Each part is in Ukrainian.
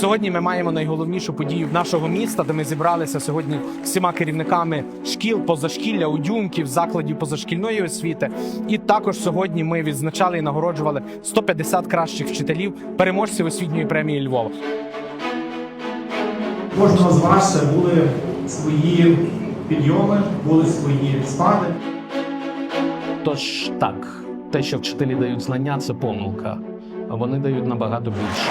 Сьогодні ми маємо найголовнішу подію нашого міста, де ми зібралися сьогодні всіма керівниками шкіл, позашкілля, удюмків, закладів позашкільної освіти. І також сьогодні ми відзначали і нагороджували 150 кращих вчителів, переможців освітньої премії Львова. Кожного з вас були свої підйоми, були свої спади. Тож так, те, що вчителі дають знання, це помилка. А вони дають набагато більше.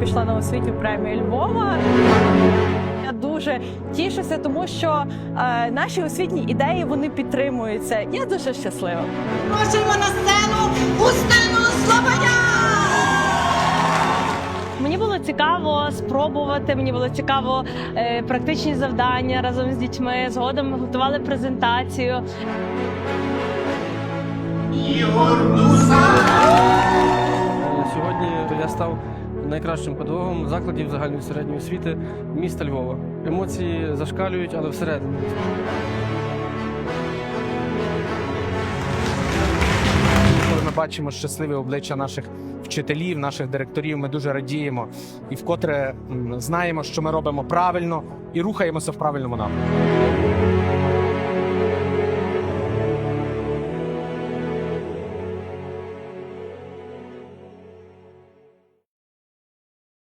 пішла на освітню премію Львова. Я дуже тішуся, тому що е, наші освітні ідеї вони підтримуються. Я дуже щаслива. Просимо на сцену Устину Слободя! Мені було цікаво спробувати. Мені було цікаво е, практичні завдання разом з дітьми. Згодом ми готували презентацію. Ігор Дуса. Сьогодні я став найкращим педагогом закладів загальної середньої освіти міста Львова. Емоції зашкалюють, але всередині. Коли ми бачимо щасливі обличчя наших вчителів, наших директорів, ми дуже радіємо і вкотре знаємо, що ми робимо правильно і рухаємося в правильному напрямку.